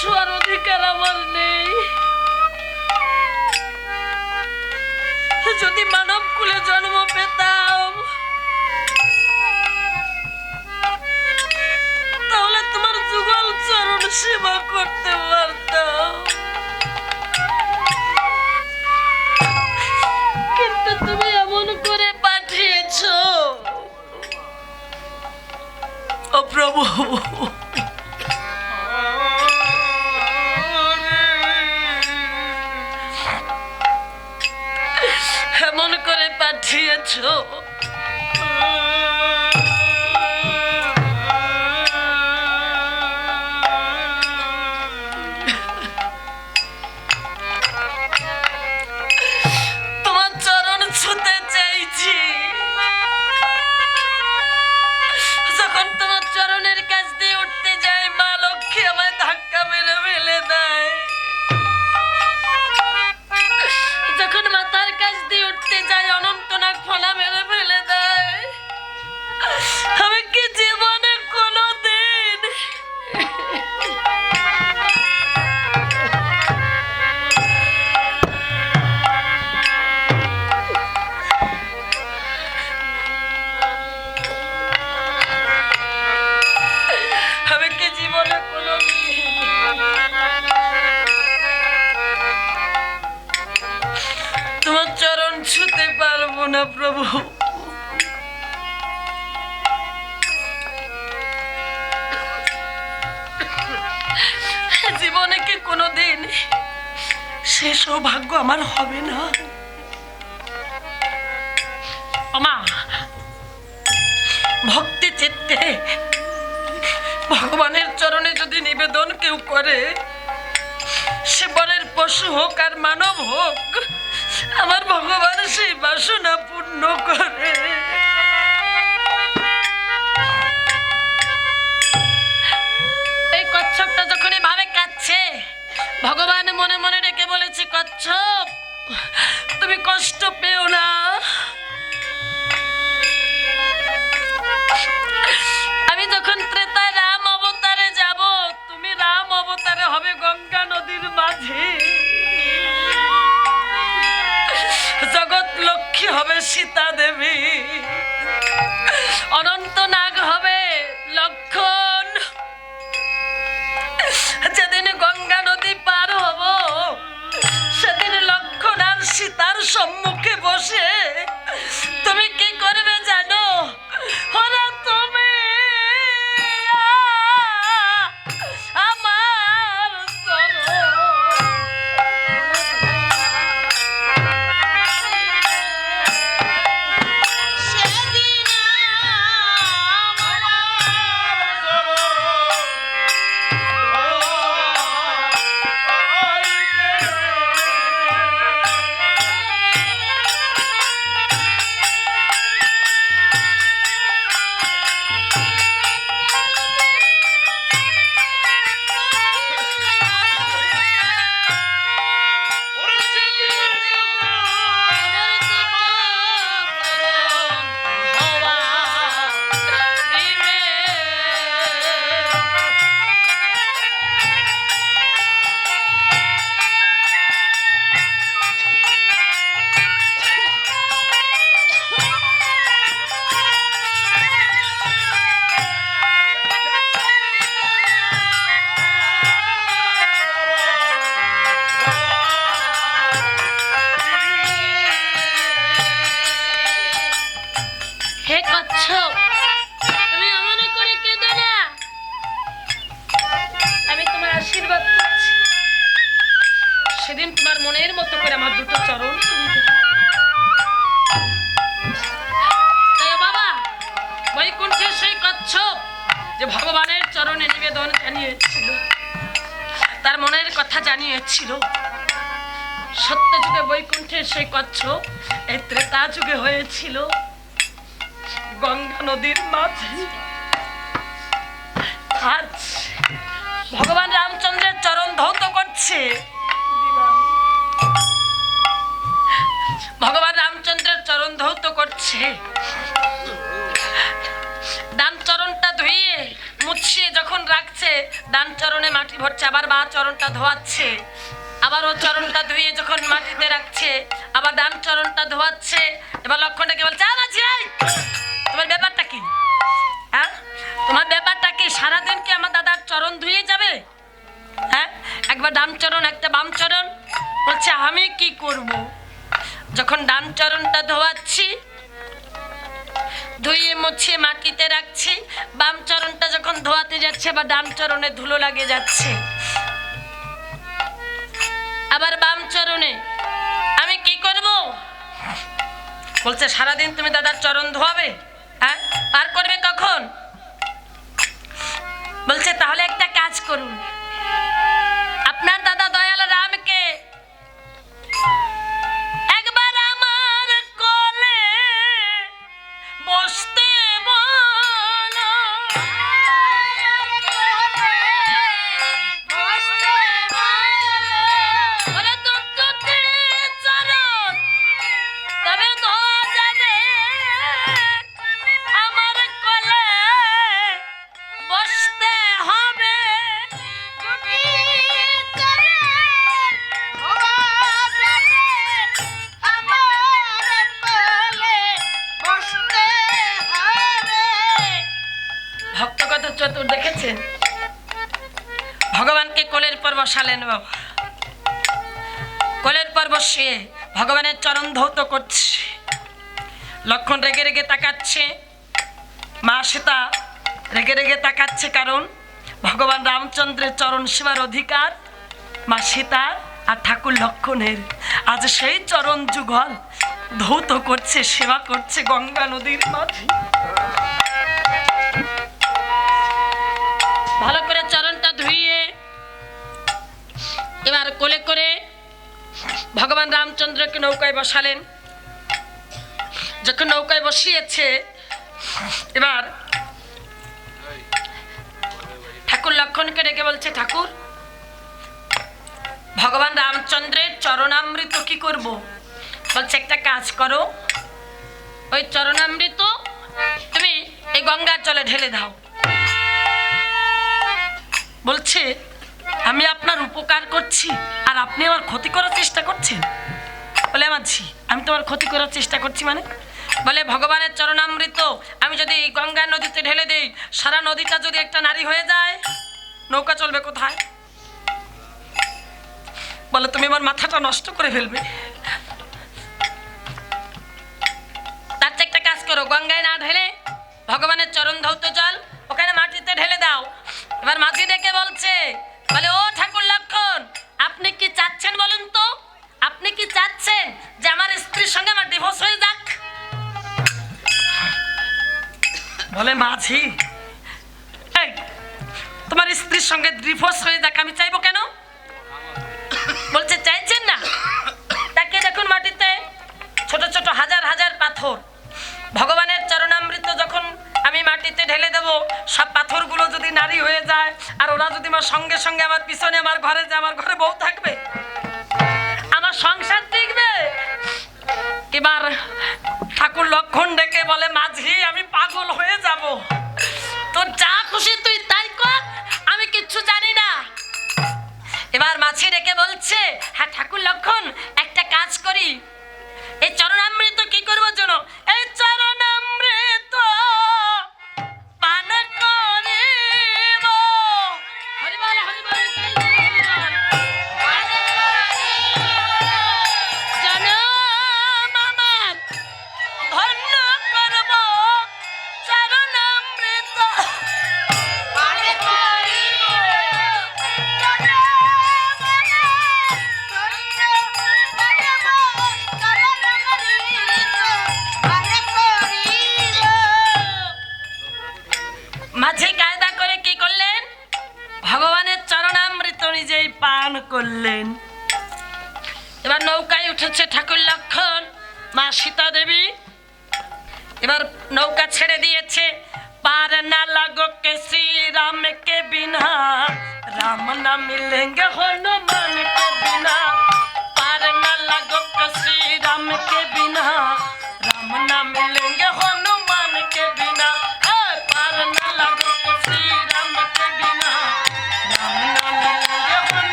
ছোঁয়ার অধিকার আমার নেই। যদি মানব কুলে জন্ম পেতাম, তাহলে তোমার যুগল চরণ সেবা করতে পারতাম। কিন্তু তুমি এমন করে পাঠিয়েছো। ও প্রভু করে পাঠিয়েছো আমা ভক্তি চিত্তে ভগবানের চরণে যদি নিবেদন কেউ করে, সে বনের পশু হোক আর মানব হোক, আমার ভগবান সেই বাসনা পূর্ণ করে। এই কচ্ছপটা যখন এভাবে কাচ্ছে ভগবান মনে মনে ডেকে বলেছি, কচ্ছপ, তুমি কষ্ট পেও না। জগৎ লক্ষ্মী হবে সীতা দেবী অনন্ত নাগ হবে গঙ্গা নদীর মাঝে। আজ ভগবান রামচন্দ্রের চরণ ধৌত করছে। ভগবান রামচন্দ্রের চরণ ধৌত করছে। ডান চরণটা ধুইয়ে মুছিয়ে যখন রাখছে ডান চরণে মাটি ভরছে আবার বা চরণটা ধোয়াচ্ছে। আবার ও চরণটা ধুয়ে যখন মাটিতে রাখছে আবার ডান চরণটা ধোয়াচ্ছে। এবার লক্ষণটাকে বলছে "আ, মাঝি আয়! তোমার ব্যাপারটা কি? হ্যাঁ? তোমার ব্যাপারটা কি? সারাদিন কি আমার দাদার চরণ ধুয়ে যাবে? হ্যাঁ? একবার ডান চরণ, একটা বাম চরণ। বলছে, আমি কি করব? যখন ডান চরণটা ধোয়াচ্ছি, ধুয়ে মুছিয়ে মাটিতে রাখছি, বাম চরণটা যখন ধোয়াতে যাচ্ছে বা ডান চরণে ধুলো লাগে যাচ্ছে। আবার বাম চরণে, আমি কি করব? বলছে, সারাদিন তুমি দাদার চরণ ধোয়াবে? আর করবে কখন? বলছে তাহলে একটা কাজ করুন। কোলের পর বসিয়ে ভগবানের চরণ ধৌত করছে। লক্ষণ রেগে রেগে তাকাচ্ছে। মা সীতা রেগে রেগে তাকাচ্ছে কারণ ভগবান রামচন্দ্রের চরণ সেবার অধিকার। মা সীতার আর ঠাকুর লক্ষণের। আজ সেই চরণ যুগল ধৌত করছে, সেবা করছে গঙ্গা নদীর মাঝে। ভালো করে চরণটা ধুইয়ে এবার কোলে করে ভগবান রামচন্দ্রকে নৌকায় বসালেন। যখন নৌকায় বসিয়েছে, এবার ঠাকুর লক্ষণকে ডেকে বলছে, ঠাকুর, ভগবান রামচন্দ্রের চরণামৃত কি করব? বলছে, একটা কাজ করো। ওই চরণামৃত তুমি এই গঙ্গার জলে ঢেলে দাও। বলছে আমি আপনার উপকার করছি আর আপনি আমার ক্ষতি করার চেষ্টা করছেন। বলে মাঝি আমি তোমার ক্ষতি করার চেষ্টা করছি মানে? বলে, ভগবানের চরণামৃত, আমি যদি গঙ্গা নদীতে ঢেলে দেই, সারা নদীটা যদি একটা নারী হয়ে যায়, নৌকা চলবে কোথায়? বলে, তুমি আমার মাথাটা নষ্ট করে ফেলবে। তার চেয়ে একটা কাজ করো, গঙ্গায় না ঢেলে ভগবানের চরণ ধৌত জল ওখানে মাটিতে ঢেলে দাও। এবার মাঝি ডেকে বলছে বলে ও ঠাকুর লক্ষণ, আপনি কি চাচ্ছেন বলুন তো? আপনি কি চাচ্ছেন যে আমার স্ত্রীর সঙ্গে আমার ডিভোর্স হয়ে যাক? বলে, মাঝি তোমার স্ত্রীর সঙ্গে ডিভোর্স হয়ে যাক, আমি চাইব কেন? বলছে, চাইছেন না? তাকে দেখুন মাটিতে ছোট ছোট হাজার হাজার পাথর। ভগবানের চরণামৃত যখন আমি মাটিতে ঢেলে দেব, সব পাথরগুলো যদি নারী হয়ে যায়, আর ওরা যদি আমার সঙ্গে সঙ্গে আমার পিছনে আমার ঘরে যায়, আমার ঘরে বউ থাকবে, আমার সংসার টিকবে। এবার ঠাকুর লক্ষণ ডেকে বলে, মাঝি, আমি পাগল হয়ে যাব। তোর যা খুশি তুই তাই কর, আমি কিচ্ছু জানি না। এবার মাছি ডেকে বলছে হ্যাঁ ঠাকুর লক্ষণ, একটা কাজ করি।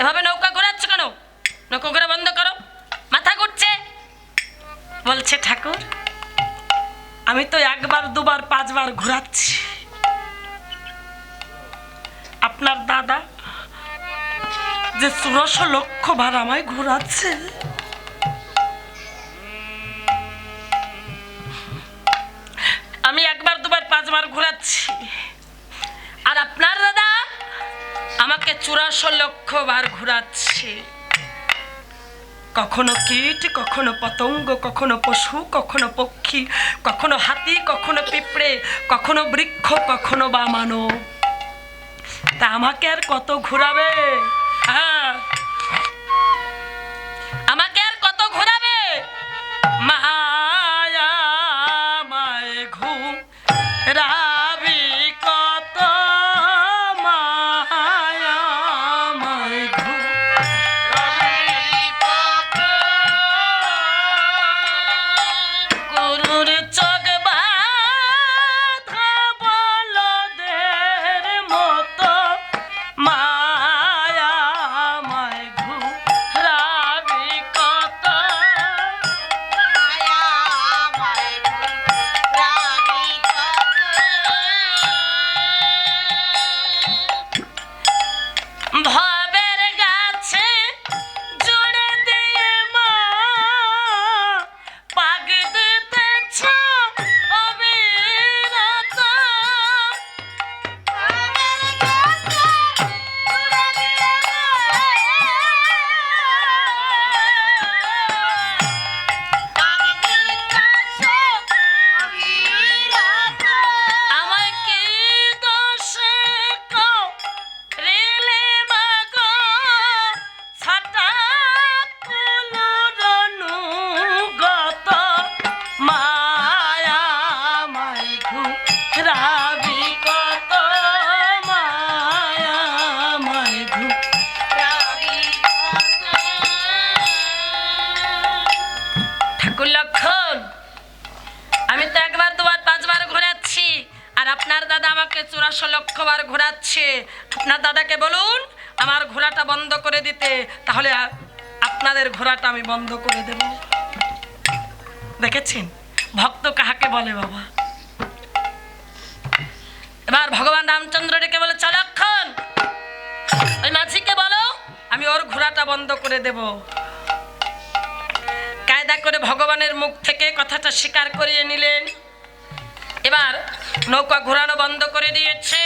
এভাবে নৌকা ঘোরাচ্ছ কেন? নৌকা ঘোরা বন্ধ করো। মাথা ঘুরছে। বলছে, ঠাকুর, আমি তো একবার, দুবার, পাঁচবার ঘোরাচ্ছি। আপনার দাদা যে ষোড়শ লক্ষ বার আমায় ঘোরাচ্ছে আমি একবার, দুবার, পাঁচবার ঘোরাচ্ছি। আর আপনার দাদা আমাকে চুরাশো লক্ষ বার ঘোরাচ্ছে। কখনো কীট, কখনো পতঙ্গ, কখনো পশু, কখনো পক্ষী, কখনো হাতি, কখনো পিঁপড়ে, কখনো বৃক্ষ, কখনো বা মানব। তা আমাকে আর কত ঘোরাবে? হ্যাঁ। আমাকে আর কত ঘোরাবে? মায়া মায় ঘুম রাবি আমি বন্ধ করে দেব। দেখেছেন? ভক্ত কাহাকে বলে বাবা? এবার ভগবান রামচন্দ্র ডেকে বলে চলক্ষণ ওই মাঝিকে বলো, আমি ওর ঘোড়াটা বন্ধ করে দেবো। কায়দা করে ভগবানের মুখ থেকে কথাটা স্বীকার করিয়ে নিলেন। এবার নৌকা ঘোরানো বন্ধ করে দিয়েছে।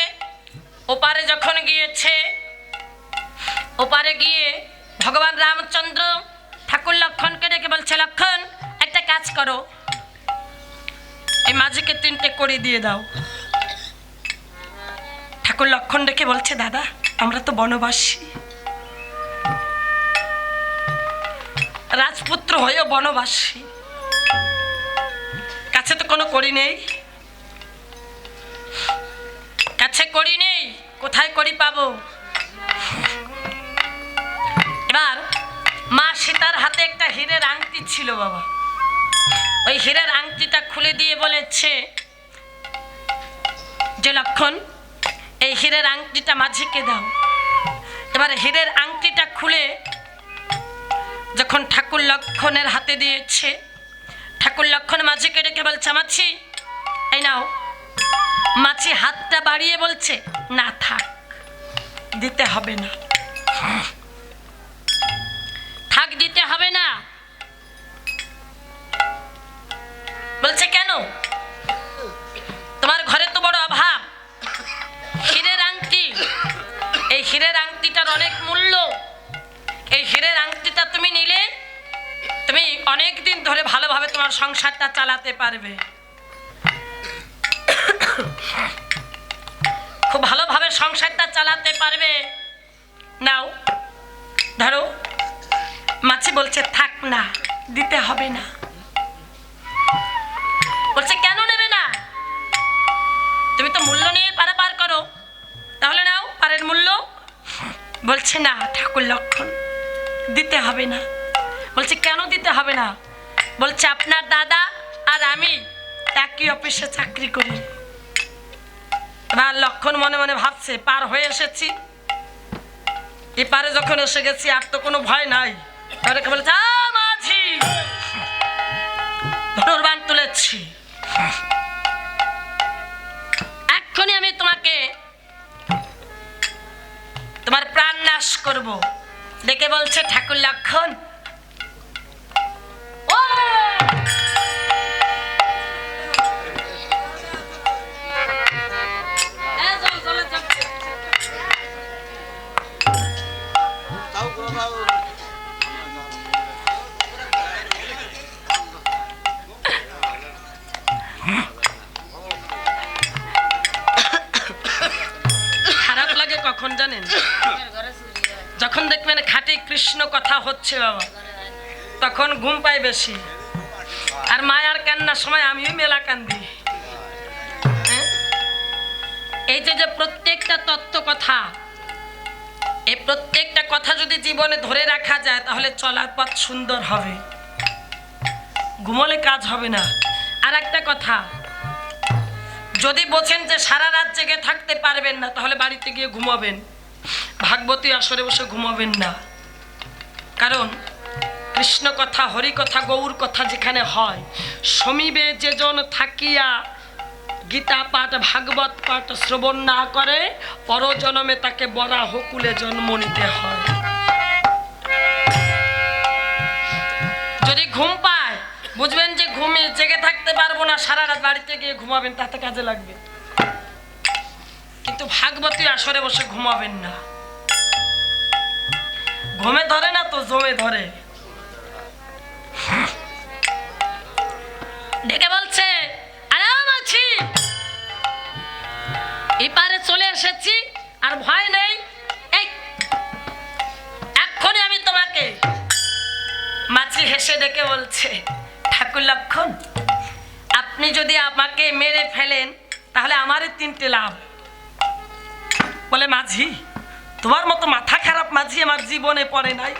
ওপারে যখন গিয়েছে, ওপারে গিয়ে ভগবান রামচন্দ্র ঠাকুর লক্ষণকে ডেকে বলছে, লক্ষণ, একটা কাজ করো। এই মাঝিকে তিনটে করে দিয়ে দাও। ঠাকুর লক্ষণ ডেকে বলছে, দাদা, আমরা তো বনবাসী। রাজপুত্র হয়েও বনবাসী। কাছে তো কোনো করি নেই। কাছে করি নেই, কোথায় করি পাবো? এবার মা সীতার হাতে একটা হীরের আংটি ছিল বাবা। ওই হীরের আংটিটা খুলে দিয়ে বলেছে, যে লক্ষণ, এই হীরের আংটিটা মাঝিকে দাও। এবার হীরের আংটিটা খুলে যখন ঠাকুর লক্ষণের হাতে দিয়েছে, ঠাকুর লক্ষণ মাঝিকে ডেকে বলছে, মাছি, এই নাও। মাছি হাতটা বাড়িয়ে বলছে, না থাক, দিতে হবে না। হবে না। বলছে, কেন? তোমার ঘরে তো বড় অভাব। হীরের আংটি। এই হীরের আংটিটার অনেক মূল্য। এই হীরের আংটিটা তুমি নিলে ঘর সংসারটা চালাতে পারবে। খুব ভালোভাবে সংসারটা চালাতে পারবে। নাও, ধরো। মাছি বলছে, থাক না, দিতে হবে না। বলছে, কেন নেবে না? তুমি তো মূল্য নিয়ে পারা পার করো। তাহলে নাও, পারের মূল্য। বলছে, না, ঠাকুর লক্ষণ, দিতে হবে না। বলছে, কেন দিতে হবে না? বলছে, আপনার দাদা আর আমি একই অফিসে চাকরি করি। এবার লক্ষণ মনে মনে ভাবছে, পার হয়ে এসেছি। এপারে যখন এসে গেছি, আর তো কোনো ভয় নাই। তাহলে কে বলেছে মাঝি ধনুর্বান তুলেছি। এক্ষুনি আমি তোমাকে তোমার প্রাণ নাশ করব। ডেকে বলছে ঠাকুর লক্ষণ কৃষ্ণ কথা হচ্ছে বাবা। তখন ঘুম পাই বেশি। আর মায়ার কান্নার সময় আমিও মেলা কান্দি। হ্যাঁ? এই যে যে প্রত্যেকটা তত্ত্ব কথা, এই প্রত্যেকটা কথা যদি জীবনে ধরে রাখা যায়, তাহলে চলার পথ সুন্দর হবে। ঘুমলে কাজ হবে না। আর একটা কথা, যদি বোঝেন যে সারা রাত জেগে থাকতে পারবেন না, তাহলে বাড়িতে গিয়ে ঘুমাবেন। ভাগবতী আসরে বসে ঘুমাবেন না। কারণ কৃষ্ণ কথা, হরি কথা, গৌর কথা যেখানে হয় সমীবে যেজন থাকিয়া গীতা পাঠ, ভাগবত পাঠ শ্রবণ না করে, পরজনমে তাকে বরা হকুলে জন্ম নিতে হয়। যদি ঘুম পায়, বুঝবেন যে ঘুমে জেগে থাকতে পারব না, সারা রাত বাড়িতে গিয়ে ঘুমাবেন, তাতে কাজে লাগবে। কিন্তু ভাগবতী আসরে বসে ঘুমাবেন না। ঘুমে ধরে না তো জমে ধরে? ডেকে বলছে, আরাম আছি। এপারে চলে এসেছি, আর ভয় নেই। এই, এক্ষুনি আমি তোমাকে মাছি হেসে ডেকে বলছে, ঠাকুর লক্ষণ, আপনি যদি আমাকে মেরে ফেলেন, তাহলে আমারই তিনটে লাভ। বলে মাঝি তোমার মতো মাথা খারাপ মাঝি আমার জীবনে পড়ে নাই।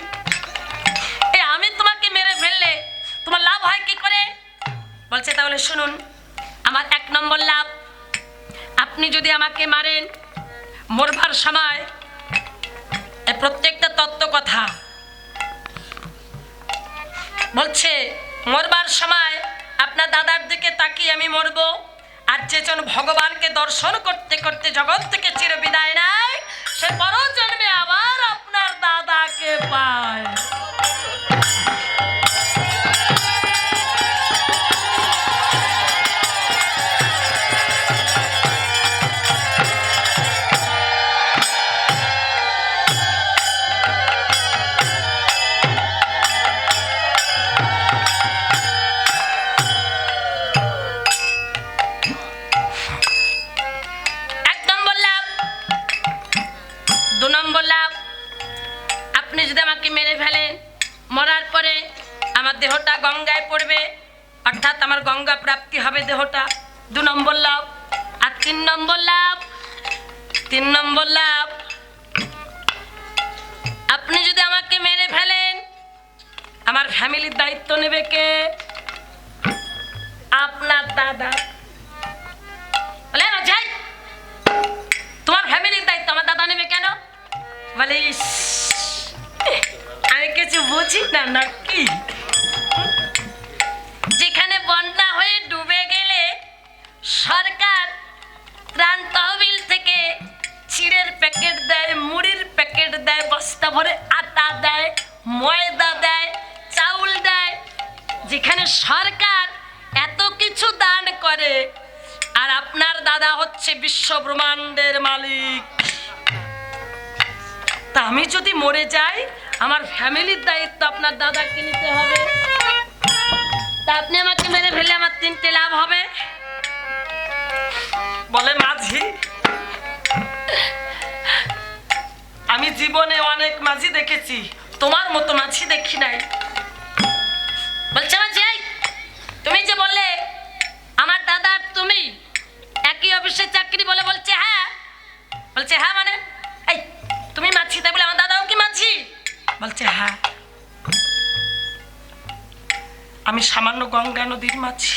এ, আমি তোমাকে মেরে ফেললে তোমার লাভ হয় কি করে? বলছে, তাহলে শুনুন, আমার এক নম্বর লাভ। আপনি যদি আমাকে মারেন, মরবার সময় প্রত্যেকটা তত্ত্ব কথা। বলছে, মরবার সময় আপনার দাদার দিকে তাকিয়ে আমি মরবো, আর যেজন ভগবানকে দর্শন করতে করতে জগৎ থেকে চির বিদায় নেয় সে পর জন্মে আবার আপনার দাদাকে পায়। গঙ্গা প্রাপ্তি হবে দেহটা? দু নম্বর লাভ আর তিন নম্বর লাভ? তিন নম্বর লাভ। আপনি যদি আমাকে মেরে ফেলেন, আমার ফ্যামিলির দায়িত্ব নেবে কে? আপনার দাদা। বলে যাই। তোমার ফ্যামিলির দায়িত্ব, আমার দাদা নেবে কেন? বলে আমি কিছু বুঝি না নাকি প্যাকেট দেয়, মুড়ির প্যাকেট দেয়, বস্তা ভরে আটা দেয়, ময়দা দেয়, চাউল দেয়। যেখানে সরকার এত কিছু দান করে, আর আপনার দাদা হচ্ছে বিশ্ব ব্রহ্মাণ্ডের মালিক। তা আমি যদি মরে যাই, আমার ফ্যামিলির দায়িত্ব আপনার দাদাকে নিতে হবে। তা আপনি আমাকে মেরে ফেলে আমার তিনটে লাভ হবে। জীবনে অনেক মাঝি দেখেছি। তোমার মতো মাঝি দেখি নাই। বলছে যাই। তুমি যে বললে, আমার দাদা তুমি একই অফিসে চাকরি বলে বলছে হ্যাঁ? বলছে হ্যাঁ মানে? এই, তুমি মাছি তাই বলে আমার দাদাও কি মাছি বলছে হ্যাঁ। আমি সামান্য গঙ্গা নদীর মাঝি।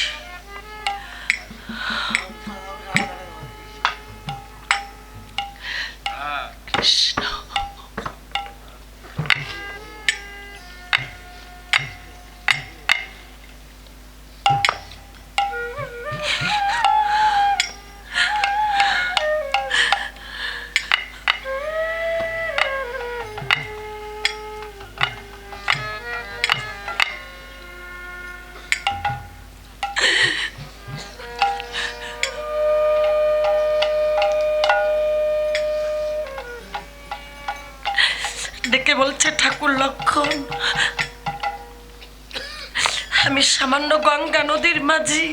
সামান্য গঙ্গা নদীর মাঝি।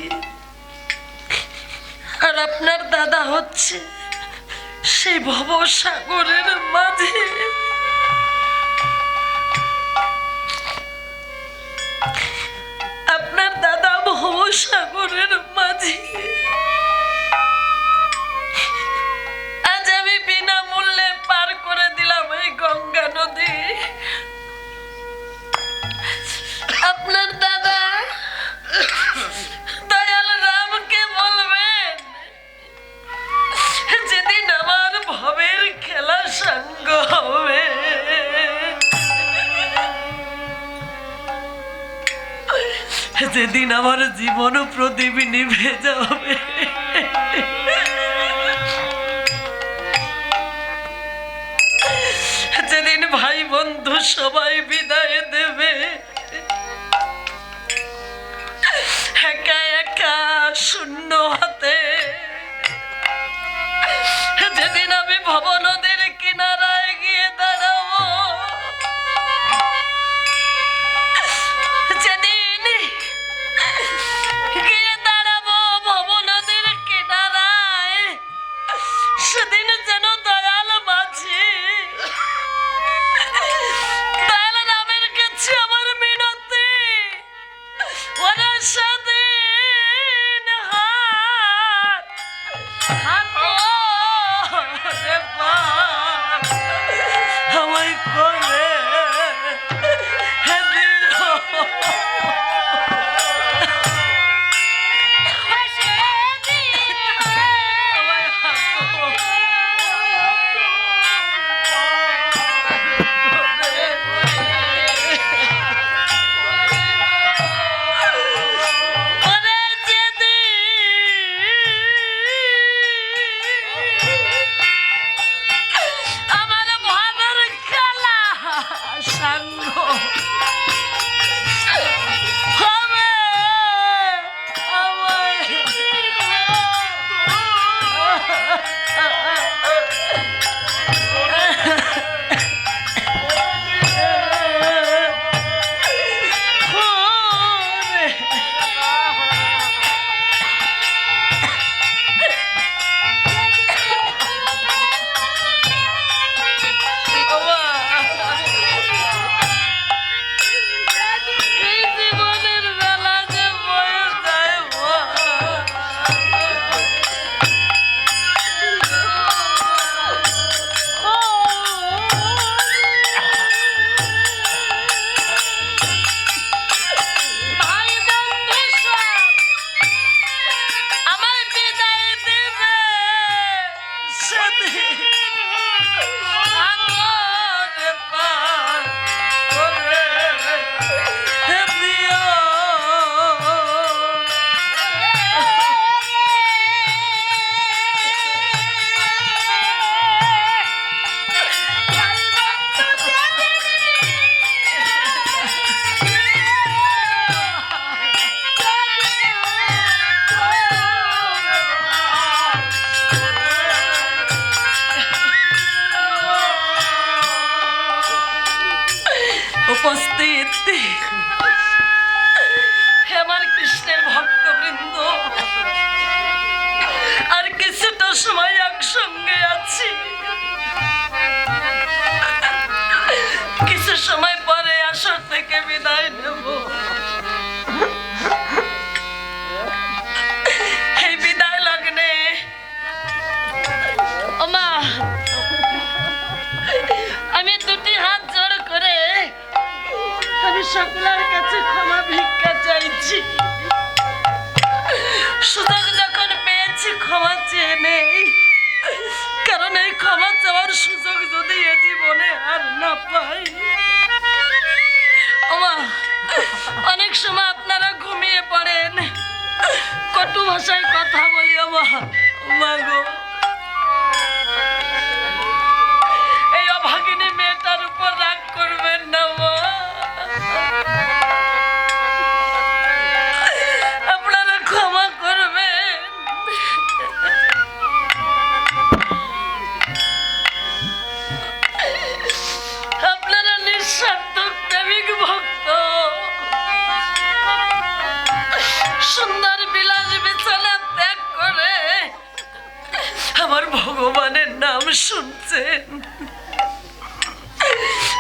আর আপনার দাদা হচ্ছে সেই ভব সাগরের মাঝে। আপনার দাদা ভব সাগরের মাঝি। যেদিন আমার জীবন প্রদীপ নিভে যাবে। ওমা শুনছেন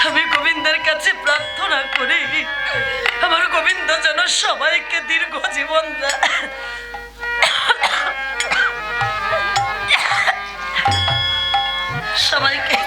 আমি গোবিন্দের কাছে প্রার্থনা করি। আমার গোবিন্দ যেন সবাইকে দীর্ঘ জীবন দেয়। সবাইকে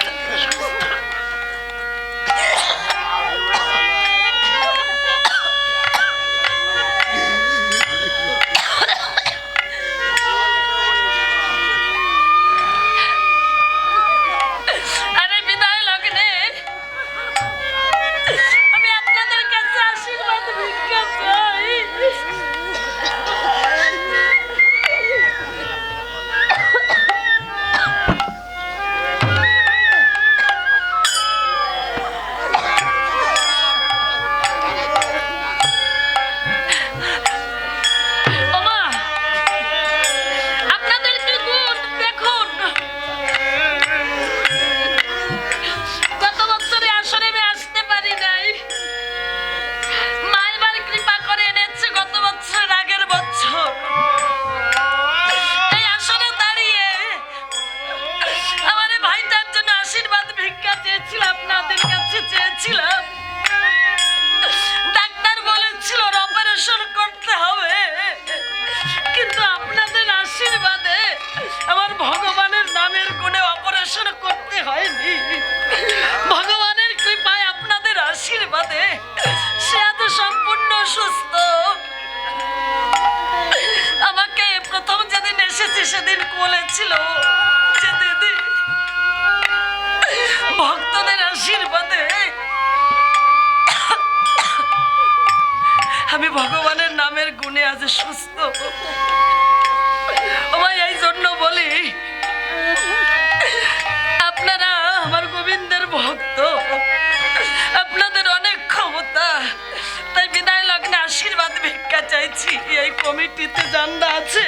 আশীর্বাদ ভিক্ষা চাইছি। এই কমিটিতে জানরা আছে।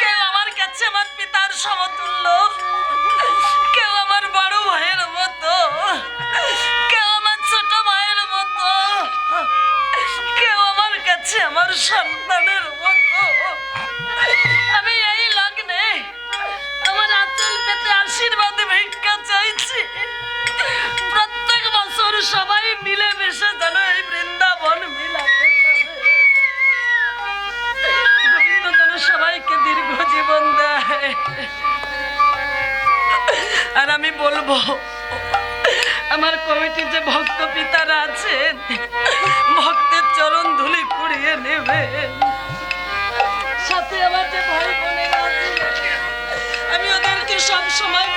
কেউ আমার কাছে আমার পিতার সমতুল্য। কেউ আমার বড় ভাইয়ের মতো। কেউ আমার ছোট ভাইয়ের মতো। কেউ আমার কাছে আমার সন্তানের মতো। আমি এই লগ্নে আমার আচল পেতে আশীর্বাদ ভিক্ষা চাইছি। প্রত্যেক বছর সবাই মিলেমিশে যেন আর আমি বলব, আমার কমিটির যে ভক্ত পিতারা আছেন, ভক্তের চরণ ধুলি কুড়িয়ে নেবে। সাথে আমার আমি ওদেরকে সব সময়